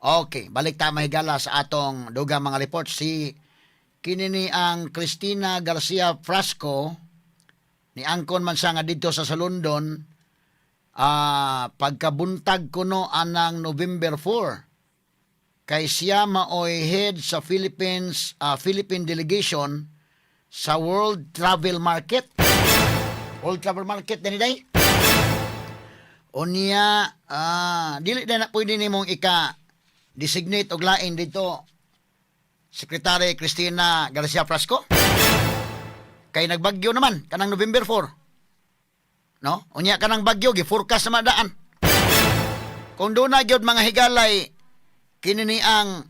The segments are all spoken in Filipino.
Okay, balik ta mahigala sa atong dugang mga report. Si kinini ang Cristina Garcia Frasco ni angkon man siya nga dito sa Salundon ah pagkabuntag kuno anang November 4 kay siya maoy head sa Philippines ah, Philippine delegation sa World Travel Market. World Travel Market din day. Unya ah dili na na pwede nimong ika designate og lain dito Secretary Cristina Garcia Frasco? Kay nagbagyo naman kanang November 4 no? Unya kanang bagyo gi forecast sa madaan kung doon na gyud mga higalay kini ni ang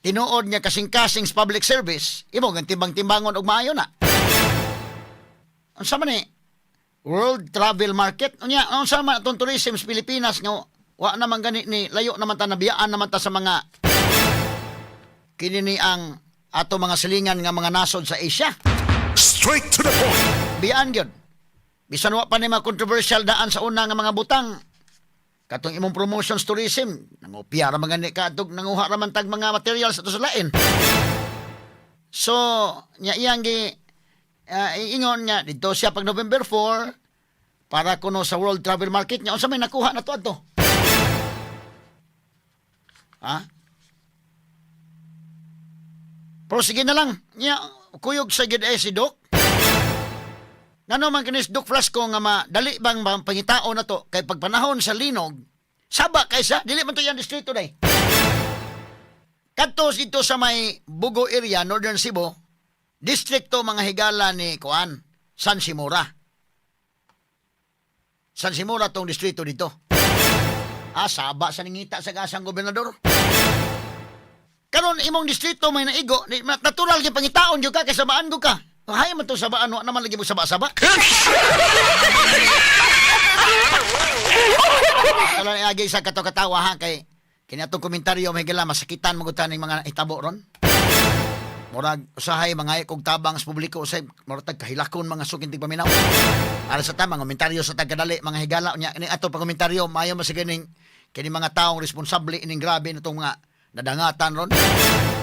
tinuod niya kasing-kasing sa public service imo gan timbang-timbangon og maayo na. Unsa man ni? World Travel Market? Unya unsa man atong tourism sa Pilipinas nga wa naman gani ni layo naman ta nabiyaan naman ta sa mga kini ni ang ato mga silingan nga mga nasod sa Asia. Straight to the point. biyaan gyud. Bisan wa pa ni mga controversial daan sa una nga mga butang. Katong imong promotions tourism nangopya ra man gani ka atog nanguha ra man tag mga materials ato sa lain. So nya iyang gi ah, iingon niya dito siya pag November 4 para kuno sa World Travel Market niya unsa may nakuha na to adto ha Pero sige na lang. Nya, kuyog sa gid eh si Doc. Ngano man kinis Doc Flasco nga madali bang bang pangitao na to kay pagpanahon sa linog, saba kaysa dili man to yan distrito day. Kadto dito sa may Bugo area, Northern Cebu, distrikto mga higala ni Kuan, San Simura. San Simura tong distrito dito. Ah, saba sa ningita sa gasang gobernador. Karon imong distrito may naigo, ni- natural gyud pangitaon gyud ka kay sabaan ko ka. Hay man to sabaan wa naman lagi mo saba-saba. Kala ni agi sa kato katawa ha kay kini atong komentaryo may gila masakitan mo ning mga itabo ron. Murag usahay mga kog tabang sa publiko usay murag kahilakon mga sukin tig paminaw. Ara sa tama komentaryo sa tagadali mga higala nya ini ato pa komentaryo maayo masiganing kini mga taong responsable ining grabe natong mga nadangatan ron.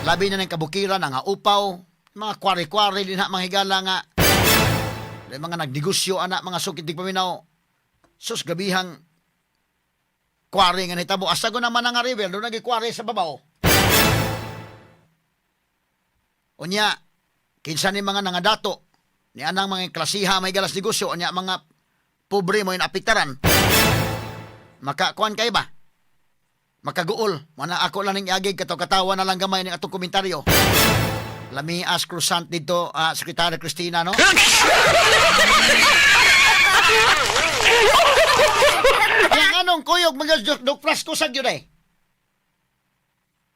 Labi na ng kabukiran, nga upaw, mga kwari-kwari din ha, mga higala nga. May mga nagdegosyo, anak, mga sukit di paminaw. Sus, gabihang kwari nga nitabo. Asa ko naman nga river, doon nagi-kwari sa babaw. Unya, kinsa ni mga nangadato, ni anang mga klasiha may galas negosyo, unya mga pobre mo yung apiktaran. Makakuan kay ba? Makaguol. Mana ako lang ning iagig kato katawa na lang gamay ning atong komentaryo. Lami as krusant dito, ah, Sekretary Cristina, no? Yang anong kuyog mga dok ko sa gyud ay.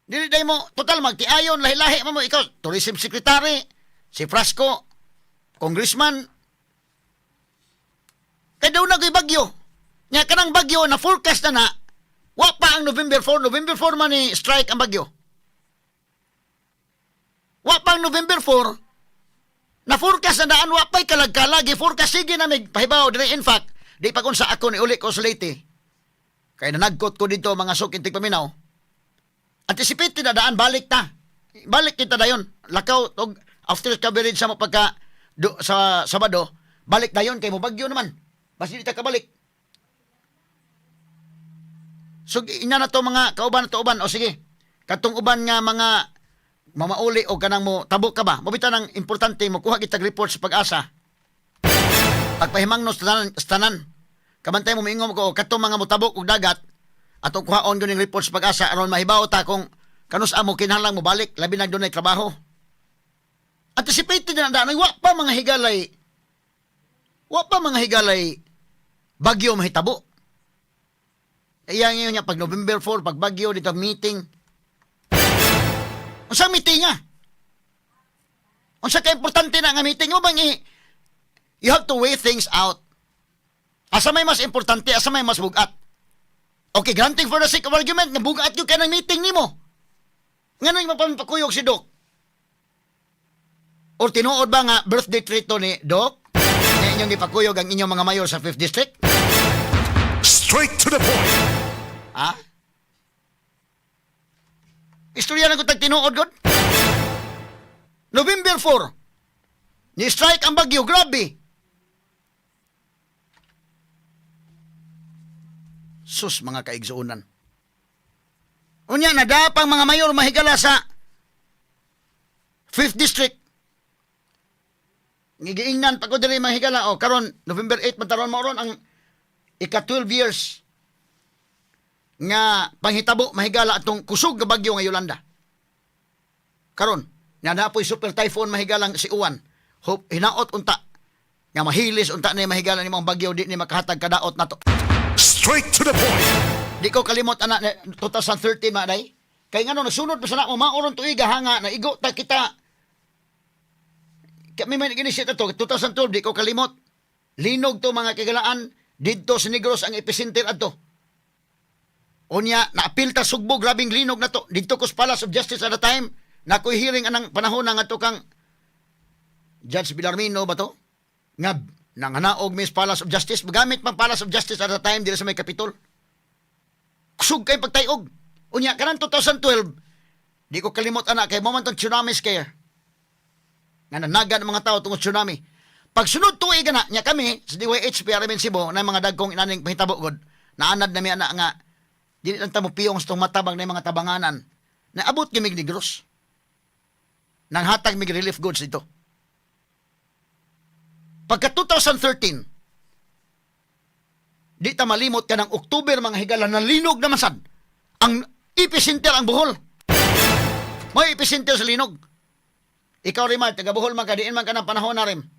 Dili day mo total magtiayon lahi-lahi mo ikaw tourism secretary si Frasco congressman kay daw na bagyo nya kanang bagyo na forecast na na Wa pa ang November 4. November 4 man ni strike ang bagyo. Wa pa ang November 4. Na forecast na daan wa pa'y kalag-kalagi. Forecast sige na may pahibaw. Dire in fact, di pa kung sa ako ni uli ko sa late. Kaya nanagkot ko dito mga sukin tig paminaw. Anticipated na daan, balik ta. Balik kita dayon. Lakaw, og after coverage sa mo pagka do, sa Sabado, balik dayon kay mo bagyo naman. Basta di ta kabalik. So ina na to mga kauban na to uban o sige. Katong uban nga mga mamauli o kanang mo tabok ka ba? Mabita nang importante mo kuha kitag report sa pag-asa. Pagpahimang no sa tanan, sa tanan. Kamantay mo miingom ko katong mga motabok og dagat atong kuhaon gyud ning report sa pag-asa aron mahibaw ta kung kanus amo kinahanglan mo balik labi na dunay trabaho. Anticipated na daan wa pa mga higalay. Wa pa mga higalay bagyo mahitabo. Iya ngayon niya, pag November 4, pag bagyo, dito meeting. Unsa meeting nga? Unsa ka importante na nga meeting mo bang i- you have to weigh things out. Asa may mas importante, asa may mas bugat. Okay, granting for the sake of argument, nga bugat yung ka ng meeting nimo. Nga yung mapapakuyog si Doc? Or tinuod ba nga birthday treat to ni Doc? Nga inyong ipakuyog ang inyong mga mayor sa 5th District? Straight to the point. Ha? Istorya na ko tag tinuod god. November 4. Ni strike ang bagyo, grabe. Sus mga kaigsuunan. Unya na dapang mga mayor mahigala sa 5th district. Ngigiingnan pag ko diri mahigala o karon November 8 mataron mo ron ang ika 12 years nga panghitabo mahigala atong kusog nga bagyo nga Yolanda. Karon, nga napoy super typhoon mahigalang si Uwan. Hope hinaot unta nga mahilis unta na mahigala ni mga bagyo di ni makahatag kadaot nato. Straight to the point. Di ko kalimot ana na 2013 ma day. Kay ngano nasunod pa sana mo mauron tuiga hanga na igo ta kita. Kami man gini siya to 2012 di ko kalimot. Linog to mga kagalaan didto sa Negros ang epicenter adto. Unya naapil ta sugbo grabing linog na to didto ko Palace of Justice at the time na ko'y hearing anang panahon nga to kang Judge Bilarmino ba to? Nga nanganaog Miss Palace of Justice magamit pang Palace of Justice at the time dili sa may Kapitol kusog kay pagtayog. Unya kanan 2012, di ko kalimot ana kay moment ng tsunami scare. Nga nanagan ang mga tao tungod tsunami. Pag sunod tuig na nya kami sa DYHP Aramin Cebu na mga dagkong inaning pahitabo god, naanad nami ana nga dili lang tamo piyong sa matabang na mga tabanganan. Naabot kami negros. Nang hatag mig relief goods dito. Pagka 2013, Di ta malimot ka ng Oktuber mga higala na linog na masad. Ang epicenter ang Bohol. May epicenter sa linog. Ikaw rin taga Bohol man ka, diin man ka ng panahon na rin.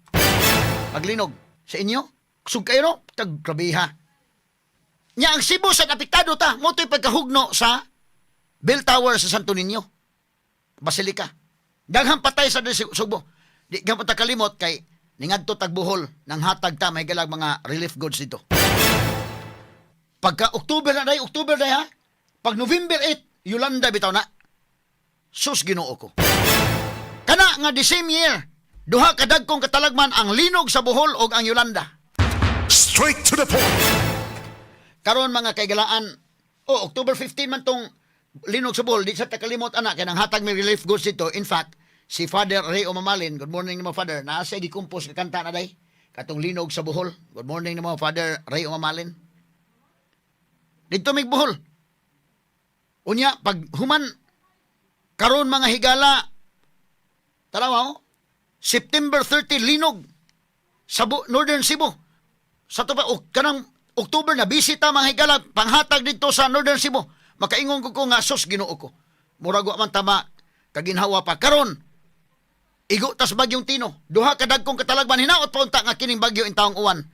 Paglinog. Sa inyo, kusog kayo no? Tag grabiha. Nya ang Cebu sa apektado ta, mo to'y pagkahugno sa Bell Tower sa Santo Niño. Basilica. Daghang patay sa Subo. Di ka kalimot kay ningadto tag Bohol nang hatag ta may galag mga relief goods dito. Pagka October na day, October day ha. Pag November 8, Yolanda bitaw na. Sus ginoo ko. Kana nga the same year, duha kadagkong katalagman ang linog sa Bohol og ang Yolanda. Straight to the point. Karon mga kaigalaan, oh, October 15 man tong linog sa Bohol, di sa takalimot anak, kaya nang hatag may relief goods dito. In fact, si Father Ray Omamalin, good morning naman Father, nasa gikumpos ka kanta na day, katong linog sa Bohol. Good morning naman Father Ray Omamalin. Dito mig Bohol. Unya, pag human, karon mga higala, tanawa oh, September 30, linog sa Northern Cebu. Sa to ba, o, kanang October na, bisita mga higala, panghatag dito sa Northern Cebu. Makaingon ko ko nga, sus, ginoo ko. Murag man tama, kaginhawa pa. Karon, igo tas bagyong tino. Duha kadagkong katalagman, hinaot pa unta nga kining bagyo in taong uwan.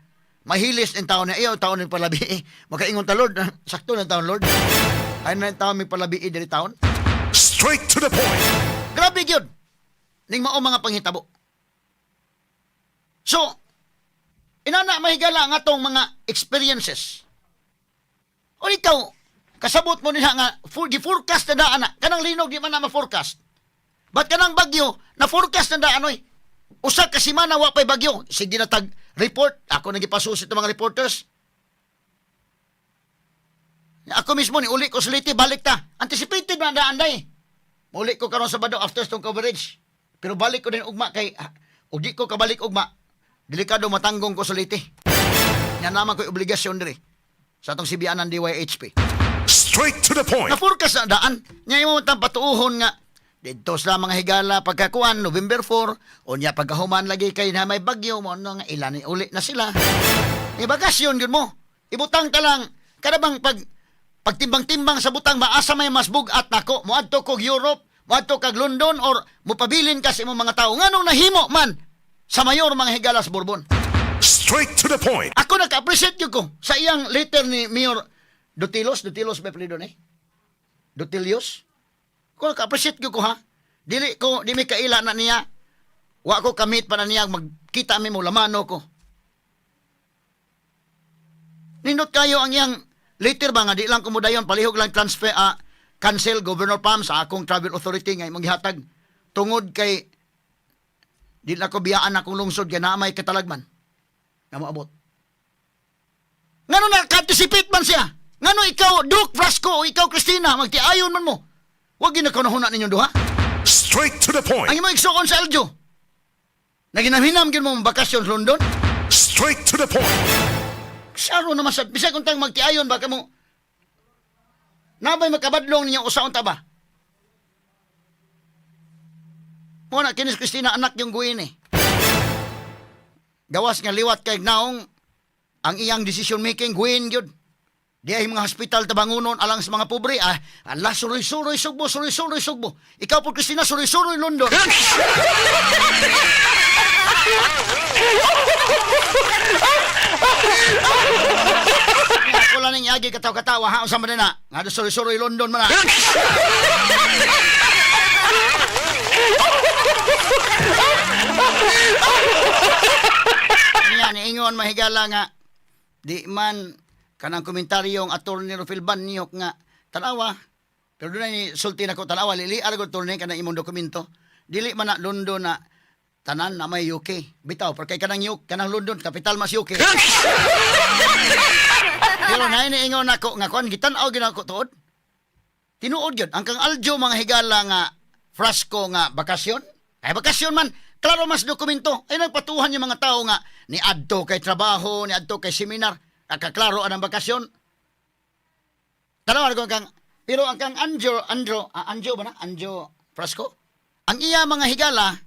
Mahilis in taon na iyo, taon ni palabi. Makaingon ta, Lord, sakto na taon, Lord. Ay na taon mi palabi diri taon. Straight to the point. Grabe gyud. Ning mao mga panghitabo. So, inana mahigala nga tong mga experiences. O ikaw, kasabot mo niya nga, for, gi-forecast na daan na. Kanang linog, di man na ma-forecast. Ba't kanang bagyo, na-forecast na daan, oy? Usa ka simana wa pa'y bagyo. Sige na tag report. Ako nagipasusit ng mga reporters. Ako mismo ni uli ko sa liti, balik ta. Anticipated na daan day. Muli ko karon sa bado after stong coverage. Pero balik ko din ugma kay ah, ug di ko kabalik ugma. Delikado matanggong ko sa liti. Nya naman ko obligasyon diri sa atong sibianan DYHP. Straight to the point. Na forecast na daan. Nya imo tang patuuhon nga dito sa mga higala pagkakuan November 4 o nya pagkahuman lagi kay na may bagyo mo no nga ilan uli na sila. E bagasyon gyud mo. Ibutang ka lang kada bang pag pagtimbang-timbang sa butang maasa may mas bugat nako moadto kog Europe moadto kag London or mopabilin ka sa imong mga tao nganong nahimo man sa mayor mga higala sa Bourbon. Straight to the point. Ako naka-appreciate yun ko sa iyang letter ni Mayor Dutilos. Dutilos ba palido ni? Dutilios? Ako naka-appreciate yun ko ha. Dili ko, di may kaila na niya. Wa ko kamit pa na niya magkita mi mo lamano ko. Nindot kayo ang iyang letter ba nga di lang kumudayon palihog lang transfer ah, cancel Governor Pam sa akong travel authority nga imong gihatag tungod kay di na ko biyaan akong lungsod kay naa may katalagman na moabot. Ngano na ka-anticipate man siya? Ngano ikaw, Duke Frasco, o ikaw, Christina, magtiayon man mo? Huwag ginakunahuna ninyo duha. Straight to the point. Ang imo igsuon sa Aljo. Naginamhinam gid mo bakasyon sa London. Straight to the point. Saro naman sa bisag untang magtiayon baka mo Nabay makabadlong ninyo usaon ta ba? Mo na kinis Christina anak yung guin eh. Gawas nga liwat kay naong ang iyang decision making guin gyud. Di ay mga hospital tabangunon alang sa mga pobre ah ala suroy-suroy sugbo suroy-suroy sugbo. Ikaw po Christina suroy-suroy London. Ako lang ning agi kataw-katawa ha? Unsa man na. Nga do suroy-suroy London man. Niya niingon mahigala nga di man kanang komentaryo ang attorney Rufil Banyok nga tanawa. Pero doon ni sulti na ko tanawa lili argo attorney kanang imong dokumento. Dili man na London na tanan na may UK bitaw pero kay kanang UK kanang London kapital mas UK pero na iniingon ako nga kon gitan-aw gyud ako tuod. Tinuod gyud ang kang aljo mga higala nga frasco nga bakasyon. Ay bakasyon man klaro mas dokumento. Ay nagpatuhan yung mga tao nga ni adto kay trabaho ni adto kay seminar. Nakaklaro anang bakasyon. Tanaw ko kang pero ang kang Anjo Andro ah, Anjo ba na? Anjo Frasco? Ang iya mga higala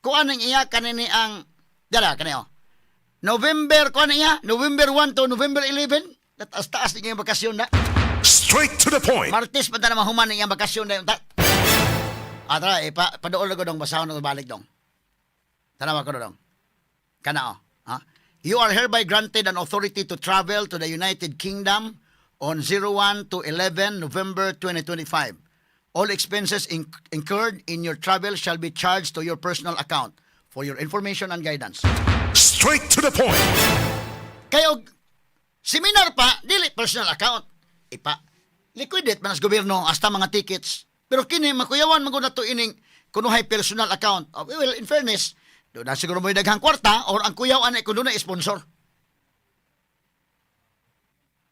kuan ang iya kanini ang dala kaniyo November kuan iya November 1 to November 11 taas taas ni yung bakasyon na Straight to the point. Martes pa na mahuman ang iyang bakasyon na yung ta. Tara, eh, pa, padool ko dong, basahon na balik dong. Tanawa ko dong. Kana, oh. Ha? You are hereby granted an authority to travel to the United Kingdom on 01 to 11 November 2025. All expenses in- incurred in your travel shall be charged to your personal account for your information and guidance. Straight to the point. Kayo, seminar pa, dili personal account. Ipa, liquidate man as gobyerno hasta mga tickets. Pero kini, makuyawan mo na to ining kunuhay personal account. Oh, well, in fairness, doon na siguro mo daghang kwarta or ang kuyawan ay kuno na sponsor.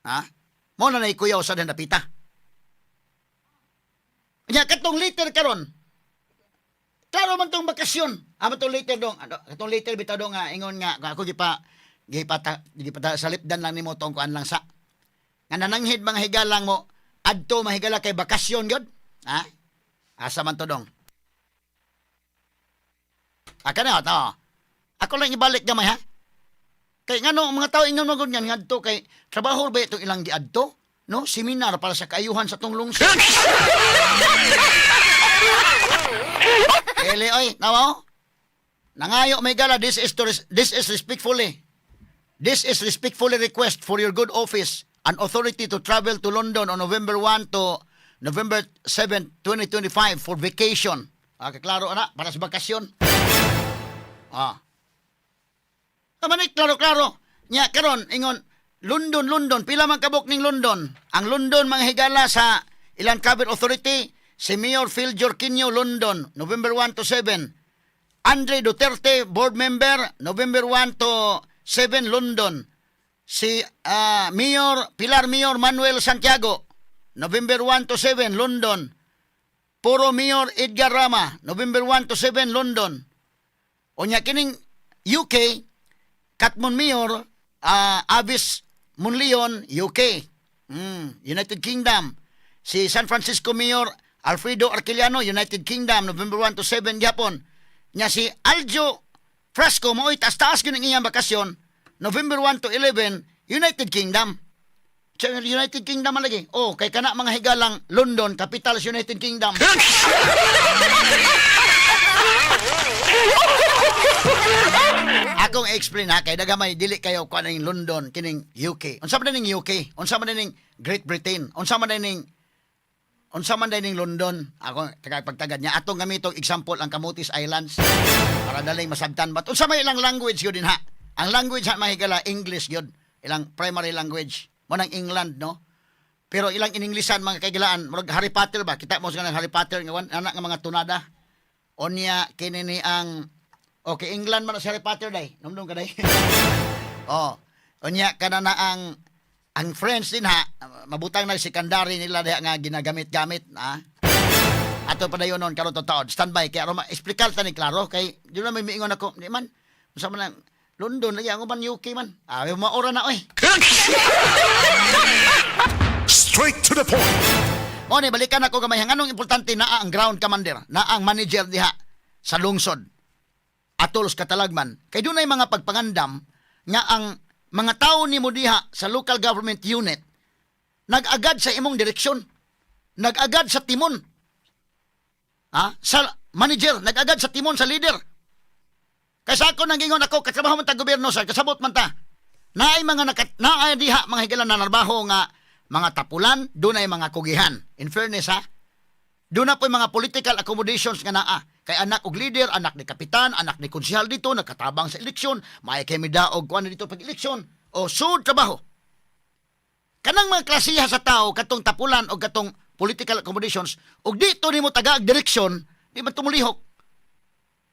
Ha? Mo na na ikuyaw sa napita. Kanya katong later karon. Klaro man tong bakasyon. Ah, matong later dong. Ano, katong later bitaw dong nga ingon nga ako gipa gipata gipata sa lipdan lang nimo tong kuan lang sa. Nga nananghid mga higalang mo adto mahigala kay bakasyon gyud. Ha? Asa man to dong. Aka na to. Ako lang ibalik gamay ha. Kay ngano mga tao ingon magud ngan ngadto kay trabaho ba itong ilang giadto? No, seminar para sa kaayuhan sa tong lungsod. Eli oy, nawa Nangayo may gala this is to this is respectfully. This is respectfully request for your good office an authority to travel to London on November 1 to November 7, 2025 for vacation. Ah, kaklaro ana para sa bakasyon. Ah. Kamanit klaro-klaro. Nya karon ingon London, London, pila man kabok ning London. Ang London mga higala sa ilang cabinet authority, si Mayor Phil Jorquinho, London, November 1 to 7. Andre Duterte, board member, November 1 to 7, London. Si ah, Mayor, Pilar Mayor Manuel Santiago, November 1 to 7, London. Puro Mayor Edgar Rama, November 1 to 7, London. Onya kining UK, Katmon Mayor, ah, Avis Munleon, UK. Mm, United Kingdom. Si San Francisco Mayor Alfredo Arquiliano, United Kingdom, November 1 to 7, Japon. Nya si Aljo Frasco, mo taas-taas yun ang iyang bakasyon, November 1 to 11, United Kingdom. United Kingdom man lagi. Oh, kay kana mga higalang London, capital sa United Kingdom. Akong explain ha kay dagamay dili kayo kuan ning London kining UK. Unsa man ning UK? Unsa man ning Great Britain? Unsa man ning unsa man ning London? Ako kay pagtagad niya atong gamitong example ang Camotes Islands para daling masabtan bat. Unsa may ilang language gyud din ha? Ang language ha mahigala English gyud. Ilang primary language. Mo nang England no? Pero ilang ininglisan mga kaigilaan, murag Harry Potter ba? Kita mo sa Harry Potter nga anak nga mga tunada. Onya kini ni ang Okay, England man sa Harry Potter day. Numdum ka day. oh. Unya kana na ang ang friends din ha. Mabutang na secondary nila diha nga ginagamit-gamit ha. Ato pa dayon nun, karon taon. Standby. Kaya aron ma-explikal ta ni klaro. Kay, di na may miingon ako. Di man, sa man lang, London, lagi ako man UK man. Ah, may maora na, oy. Straight to the point. O ni, balikan ako gamay. Anong importante na ang ground commander, na ang manager diha sa lungsod. Atolos katalagman. Kay doon ay mga pagpangandam nga ang mga tao ni mo diha sa local government unit nag-agad sa imong direksyon. Nag-agad sa timon. Ha? Sa manager, nag-agad sa timon sa leader. Kaysa ako nangingon ako, katrabaho man ta gobyerno, sir, kasabot man ta. Naay mga nakat, naay diha mga higalan na narbaho nga mga tapulan, doon ay mga kugihan. In fairness ha, doon na po mga political accommodations nga naa. Kay anak og leader, anak ni kapitan, anak ni konsihal dito, nagkatabang sa eleksyon, may kay midaog kuan dito pag eleksyon, o sud trabaho. Kanang mga klasiha sa tao, katong tapulan o katong political accommodations, og dito nimo taga og direksyon, di man tumulihok.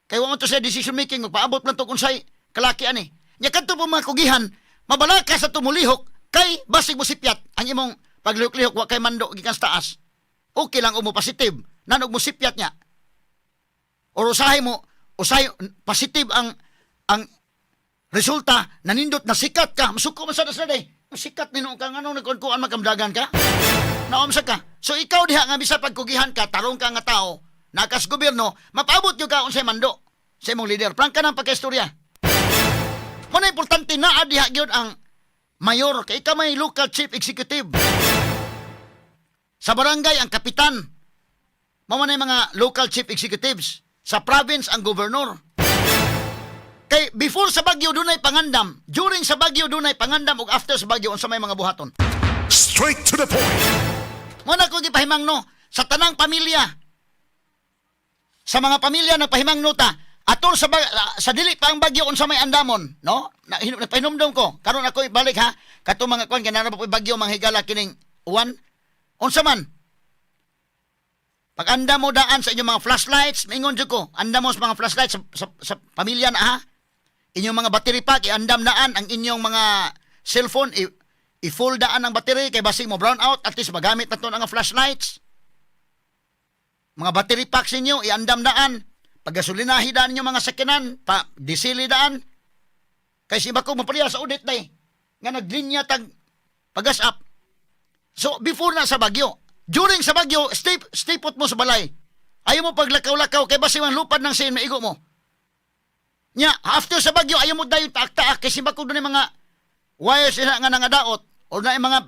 Kay wa man to sa decision making, magpaabot man to kung say kalaki ani. Nya kadto po mga kugihan, mabalaka sa tumulihok, kay basig mo sipyat ang imong paglihok-lihok wa kay mando gikan sa taas. Okay lang umo positive, nanog mo sipyat niya. O usahay mo, usahay, positive ang ang resulta, nanindot na sikat ka, masuko man sa day. Sikat nino ka nga nung nagkuhan makamdagan ka. Naomsa ka. So ikaw diha nga bisa pagkugihan ka, tarong ka nga tao, nakas gobyerno, mapaabot yung ka unsay mando sa imong leader. Prang ka ng pagkaistorya. Muna importante na diha gyud ang mayor kay ikaw may local chief executive. Sa barangay ang kapitan. Mao man mga local chief executives. Sa province ang governor. Kay before sa Bagyo dunay pangandam, during sa Bagyo dunay pangandam ug after sa Bagyo unsa may mga buhaton. Straight to the point. Mo na ko gipahimang no sa tanang pamilya. Sa mga pamilya nagpahimang nota atol sa bag- sa dili pa ang bagyo unsa may andamon, no? Na hin- nagpahinumdom ko. Karon ako ibalik ha. Kato mga kwan kanara pa bagyo manghigala kining uwan. Unsa man? Pag anda mo daan sa inyong mga flashlights, maingon jud ko, anda mo sa mga flashlights sa, sa, sa pamilya na ha. Inyong mga battery pack, iandam daan ang inyong mga cellphone, i, i-full daan ang battery kay basig mo brown out, at least magamit na ang flashlights. Mga battery packs ninyo, iandam daan. Paggasolinahi daan ninyo mga sakinan, pa disili daan. Kay si Bako mapaliya sa audit day, nga naglinya tag pagas up. So, before na sa Bagyo, during sa Bagyo, stay, stay put mo sa balay. Ayaw mo paglakaw-lakaw, kay basi man lupad ng sin, maigo mo. Nya, after sa Bagyo, ayaw mo dayon taak-taak, kay simba ko doon mga wires ina nga nangadaot, o na mga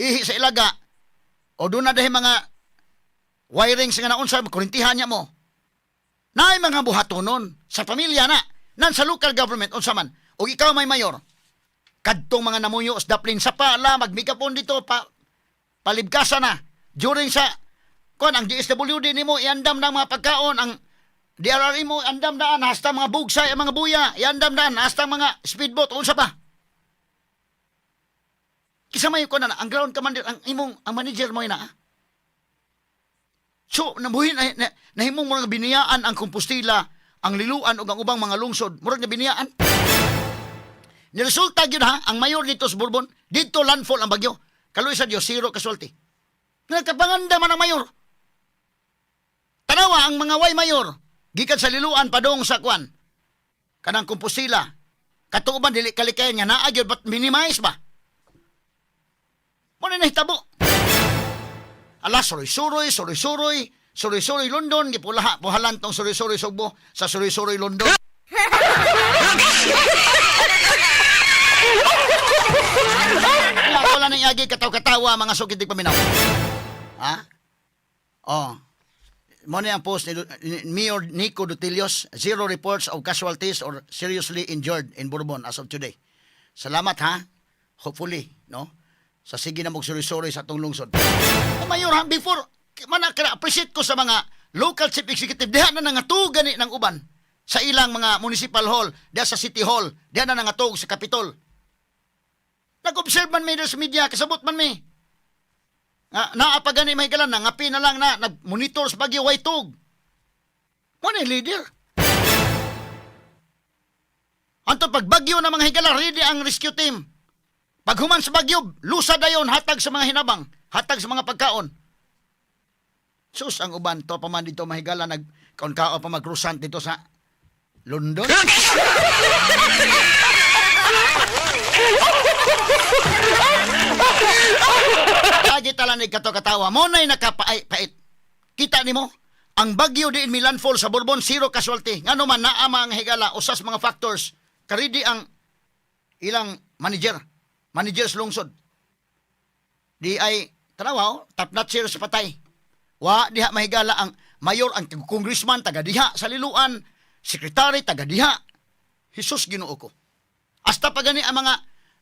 ihi sa ilaga, o doon na dahil mga wirings nga naunsa, kurintihan niya mo. Na mga buhatonon sa pamilya na, nan sa local government, unsa man, o ikaw may mayor, kadtong mga namuyo sa daplin sa pala, magmikapon dito, pa, palibkasa na. During sa, kon ang DSWD nimo iandam ng mga pagkaon, ang DRRI mo, andam daan, hasta mga bugsay, mga buya, iandam daan, hasta mga speedboat, unsa pa. Kisa may ko na, ang ground commander, ang imong, ang manager mo na, ah. So, nabuhin, na, na, nahimong mga biniyaan ang kompostila, ang liluan o ang ubang mga lungsod. Murag na biniyaan. Niresulta yun ha, ang mayor dito sa Bourbon, dito landfall ang bagyo. Kaloy sa Diyos, zero kasulti. Nagkapanganda man ang mayor. Tanawa ang mga way mayor, gikan sa liluan padong sa kwan. Kanang kompostila. Katuban dili kalikayan niya naagyo but minimize ba? Mo na nahitabo. Ala suroy-suroy, suroy-suroy, suroy-suroy London, gipulaha buhalan tong suroy-suroy Sugbo sa suroy-suroy London. Wala nang yagi kataw-katawa mga sukitig paminaw. Ha? Oh. Mo ni ang post ni, ni Mayor Nico Dutilios, zero reports of casualties or seriously injured in Bourbon as of today. Salamat ha. Hopefully, no? Sa sige na magsuri-suri sa atong lungsod. O Mayor before, mana appreciate ko sa mga local chief executive, diha na nangatug gani ng uban sa ilang mga municipal hall, diha sa city hall, diha na nangatug sa kapitol. Nag-observe man may sa media, kasabot man may. Nga, naapagani may galan, nangapi na lang na, nag-monitor sa bagyo, way tug. Mo leader. Anto pag bagyo na mga higala, ready ang rescue team. Pag human sa bagyo, lusa dayon, hatag sa mga hinabang, hatag sa mga pagkaon. Sus ang uban to pa man dito mahigala nag kaon kao pa magkrusant dito sa London. Lagi tala ni kato katawa mo nay nakapait pait. Kita nimo ang bagyo diin mi landfall sa Bourbon zero casualty. Ngano man naa mga higala usas mga factors karidi ang ilang manager, managers lungsod. Di ay tanawa top notcher sa patay. Wa diha mahigala ang mayor ang congressman taga diha sa liluan, sekretary taga diha. Hesus Ginoo ko. Hasta pa gani ang mga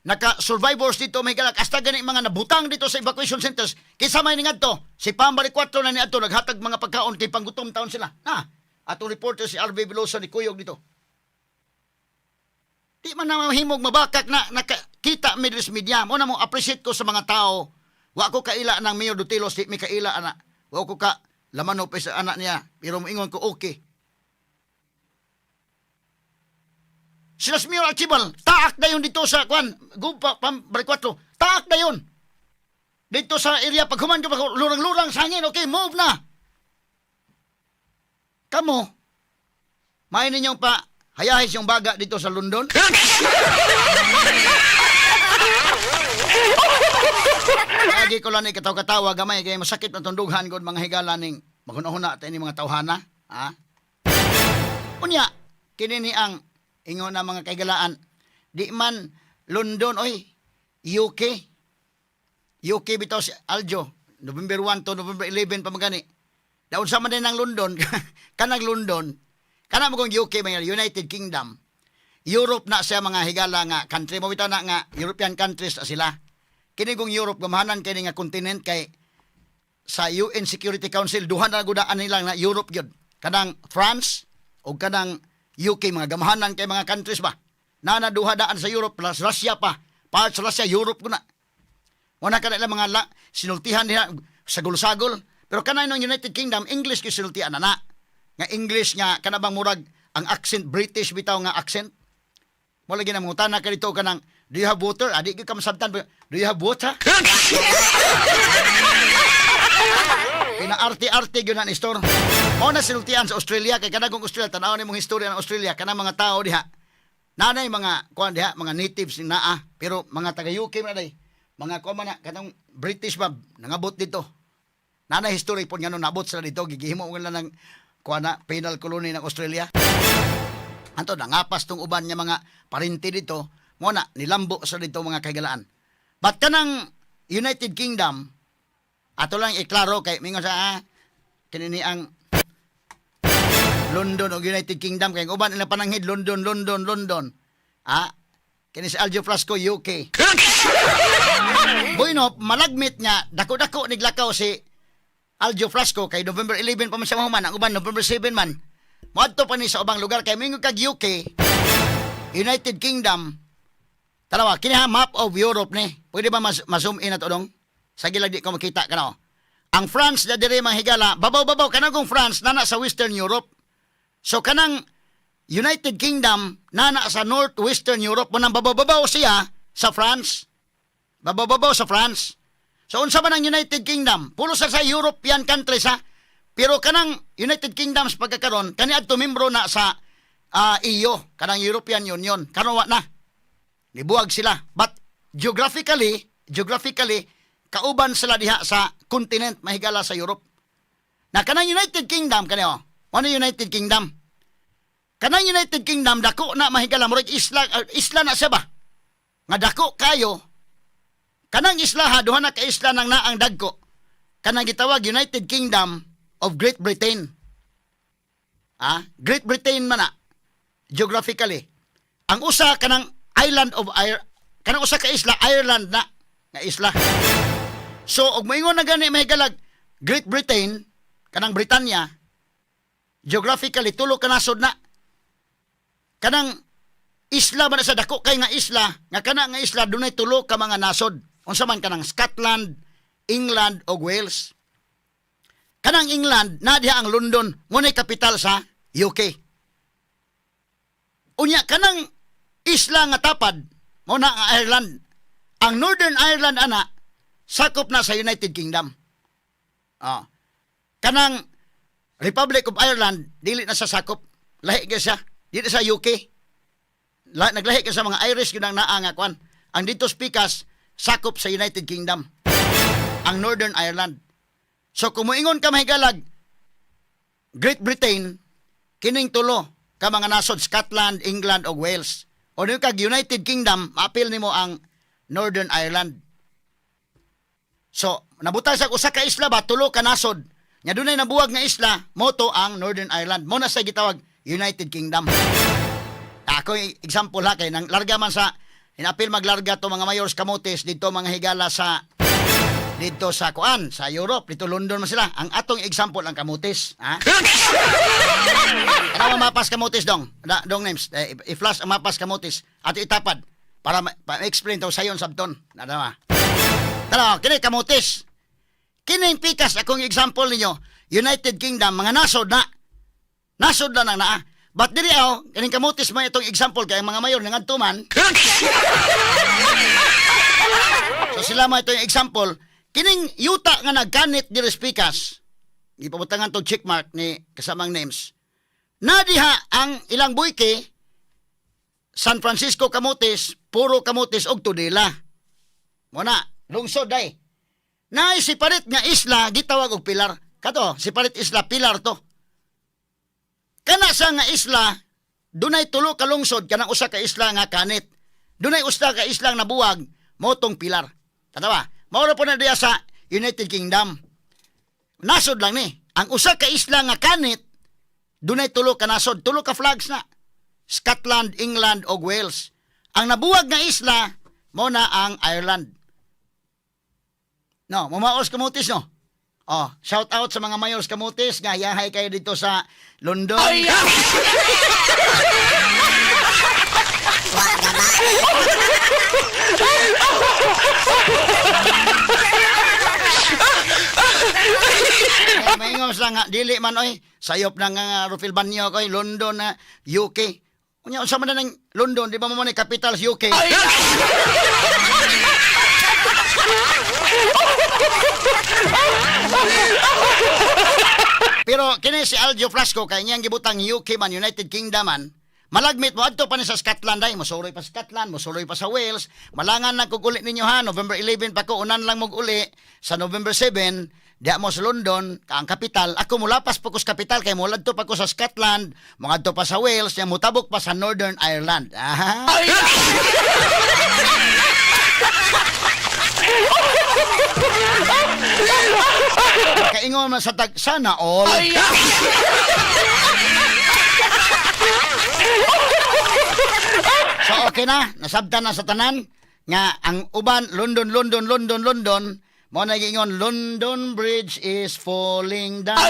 naka-survivors dito may galak. Hasta gani mga nabutang dito sa evacuation centers. Kisa may ningad to. Si Pambari 4 na ni ato naghatag mga pagkaon kay panggutom taon sila. Na, atong reporter si RV Velosa ni Kuyog dito. Di man na mahimog mabakak na nakakita midris media. Mo na mo appreciate ko sa mga tao. Wa ko kaila ng Mayor Dutilos, di mi kaila ana. Wa ko ka laman sa anak niya. Pero moingon ko okay. Sila si Mayor Archibald, taak na yun dito sa, kwan, gumpa, pam, barikwatro, taak na yun. Dito sa area, pag human ka, pag lurang-lurang sa hangin, okay, move na. Kamo, may ninyong pa, hayahis yung baga dito sa London. Lagi ko lang ni kataw-katawa, gamay, kaya masakit na tundughan ko mga higala ning maghuna-huna tayo ni mga tawhana. Ha? Unya, kini ni ang ingon na mga kaigalaan. Di man London, oy, UK. UK bitaw si Aljo. November 1 to November 11 pa magani. Daon sa man din ng London, kanang London, kana mo kong UK mga United Kingdom. Europe na siya mga higala nga country mo bitaw na nga European countries na sila. Kini kong Europe gamahanan kini nga continent kay sa UN Security Council duha na gudaan nila na Europe gyud. Kanang France o kanang UK mga gamahanan kay mga countries ba. Na na duha daan sa Europe plus Russia pa. Parts Russia Europe kuna. Wala ka nila mga la, sinultihan nila sagol-sagol. Pero kanay ng United Kingdom, English ki sinultihan na na. Nga English nga kanabang murag ang accent British bitaw nga accent. Wala gina mo tanah ka dito kanang do you have water? Adi ka masabtan do you have water? Pinaarte-arte gyud ang store. Mao na sinultian sa Australia kay kanagong Australia tanaw ni mong istorya ng Australia kana mga tao diha. Nanay mga kuan diha mga natives ni naa pero mga taga UK man day. Mga kuan na kanang British ba nangabot dito. Nanay history po nga no nabot sila dito gigihimo mo lang ng kuan na penal colony ng Australia. Anto nangapas tong uban nga mga parinti dito mo na nilambo sa dito mga kagalaan. But kanang United Kingdom ato lang iklaro kay mingon sa ah, kinini ang London o United Kingdom kay uban nila pananghid London London London. Ah, kini si Aljo Flasco UK. Bueno, malagmit nga dako-dako niglakaw si Aljo Flasco kay November 11 pa man siya mahuman ang uban November 7 man. Moadto pa ni sa ubang lugar kay mingon kag UK United Kingdom Tanawa, kini ha map of Europe ni. Pwede ba mas, zoom in ato dong? Sa gilag di ko makita ka na. oh. Ang France na dire mga higala, babaw-babaw kanang kung France nana sa Western Europe. So kanang United Kingdom nana sa Northwestern Europe mo nang babaw-babaw siya sa France. Babaw-babaw sa France. So unsa man ang United Kingdom? Pulo sa sa European countries ha. Pero kanang United Kingdom sa pagkakaron, kani adto membro na sa ah, EU, kanang European Union. Karon na. Nibuwag sila. But geographically, geographically, kauban sila diha sa continent mahigala sa Europe. Na kanang United Kingdom kaniyo. Ano United Kingdom? Kanang United Kingdom dako na mahigala mo isla uh, isla na siya ba? Nga dako kayo. Kanang isla ha duha na ka isla nang naang dagko. Kanang gitawag United Kingdom of Great Britain. Ah, Great Britain man na geographically. Ang usa kanang island of Ireland, kanang usa ka isla Ireland na nga isla. So og moingon na gani may galag Great Britain kanang Britanya geographically tulo ka nasod na kanang isla man na sa dako kay nga isla nga kana nga isla dunay tulo ka mga nasod unsa man kanang Scotland, England o Wales. Kanang England na diha ang London ngunay kapital sa UK. Unya kanang isla nga tapad mo na ang Ireland. Ang Northern Ireland ana sakop na sa United Kingdom. Ah. kanang Republic of Ireland dili na sa sakop. Lahi gyud siya. Dili sa UK. La, naglahi ka sa mga Irish yun ang naa nga kwan. Ang dito speakers sakop sa United Kingdom. Ang Northern Ireland. So kung moingon ka mahigalag Great Britain kining tulo ka mga nasod Scotland, England o Wales. O nung kag United Kingdom, maapil nimo ang Northern Ireland. So, nabutang sa usa ka isla ba? Tulo ka nasod. Nya dunay nabuwag nga isla, moto ang Northern Ireland. Mo na sa gitawag United Kingdom. Ako example ha kay nang larga man sa inapil maglarga to mga mayors kamotes dito mga higala sa dito sa kuan sa Europe. Dito London man sila. Ang atong example ang kamotes ha? Ano mapas kamotes dong. Da, dong names. Eh, i-flash ang mapas kamotes at itapad para ma- pa-explain to sayon sabton. Nada Tara, kini kamotes. Kining pikas akong example ninyo, United Kingdom, mga nasod na. Nasod na na naa. But diri ako, kining kamotes mo itong example kay mga mayor ng Antuman. so sila mo itong example, kining yuta nga nagkanit diri pikas. Ipabutangan tong check mark ni kasamang names. Nadiha ang ilang buyke, San Francisco Camotes, puro Camotes og Tudela. Muna, lungsod day. Na si parit nga isla gitawag og pilar. Kato, si parit isla pilar to. Kana sa nga isla, dunay tulo ka lungsod kanang usa ka isla nga kanit. Dunay usa ka isla nga nabuwag motong pilar. Tatawa, mao po na diya sa United Kingdom. Nasod lang ni. Ang usa ka isla nga kanit, dunay tulo ka nasod, tulo ka flags na. Scotland, England o Wales. Ang nabuwag nga isla mo na ang Ireland. No, mamaos kamutis no. Oh, shout out sa mga mayors kamutis nga yahay kayo dito sa London. Eh, Maingon sa nga dili man oy sayop na nga Rufil Banyo koy London na UK. Unya unsa man na ng London, di ba mo man capital sa UK? Pero kini si Aljo Flasco kay niyang gibutang UK man United Kingdom man. Malagmit mo adto pa ni sa Scotland ay mosuroy pa sa Scotland, mosuroy pa sa Wales. Malangan na kog uli ninyo ha November 11 pa ko unan lang mog uli sa November 7 Diya mo sa London, ang kapital. Ako mulapas pa ko sa kapital, kay mulad to pa ko sa Scotland, mga to pa sa Wales, niya mutabok pa sa Northern Ireland. Aha. Kaingon man sa tag, sana all. So okay na, nasabtan na sa tanan nga ang uban London London London London mo na gingon London Bridge is falling down.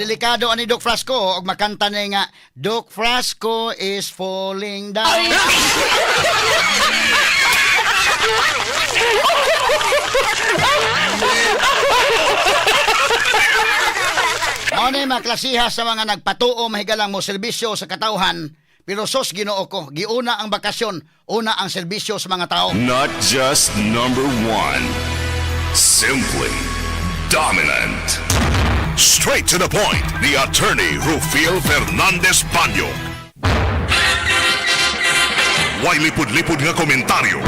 Kadelikado ani Doc Frasco og makanta na nga Doc Frasco is falling down. Mao ni maklasiha sa mga nagpatuo mahigalang mo serbisyo sa katawhan pero sos Ginoo ko giuna ang bakasyon una ang serbisyo sa mga tao Not just number one, simply dominant. Straight to the point, the attorney Rufil Fernandez Panyo. Way lipod-lipod nga komentaryo.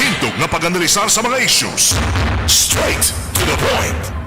Hintog nga pag-analisar sa mga issues. Straight to the point.